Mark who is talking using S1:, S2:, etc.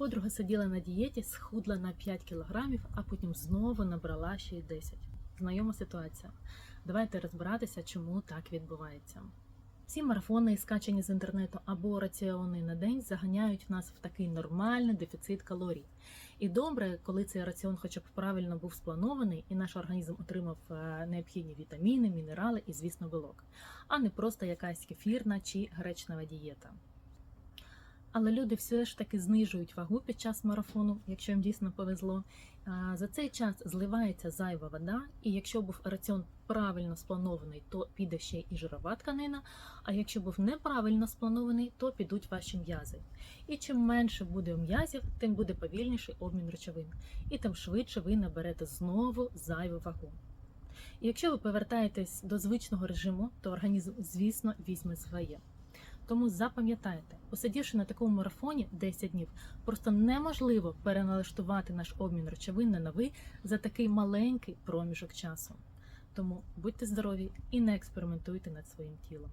S1: Подруга сиділа на дієті, схудла на 5 кілограмів, а потім знову набрала ще й 10. Знайома ситуація. Давайте розбиратися, чому так відбувається. Ці марафони, скачані з інтернету або раціони на день, заганяють нас в такий нормальний дефіцит калорій. І добре, коли цей раціон, хоча б правильно був спланований, і наш організм отримав е, необхідні вітаміни, мінерали і, звісно, білок, а не просто якась кефірна чи гречнева дієта. Але люди все ж таки знижують вагу під час марафону, якщо їм дійсно повезло. За цей час зливається зайва вода, і якщо був раціон правильно спланований, то піде ще і жирова тканина. А якщо був неправильно спланований, то підуть ваші м'язи. І чим менше буде м'язів, тим буде повільніший обмін речовин, і тим швидше ви наберете знову зайву вагу. І якщо ви повертаєтесь до звичного режиму, то організм, звісно, візьме своє. Тому запам'ятайте, посидівши на такому марафоні 10 днів, просто неможливо переналаштувати наш обмін речовин на новий за такий маленький проміжок часу. Тому будьте здорові і не експериментуйте над своїм тілом.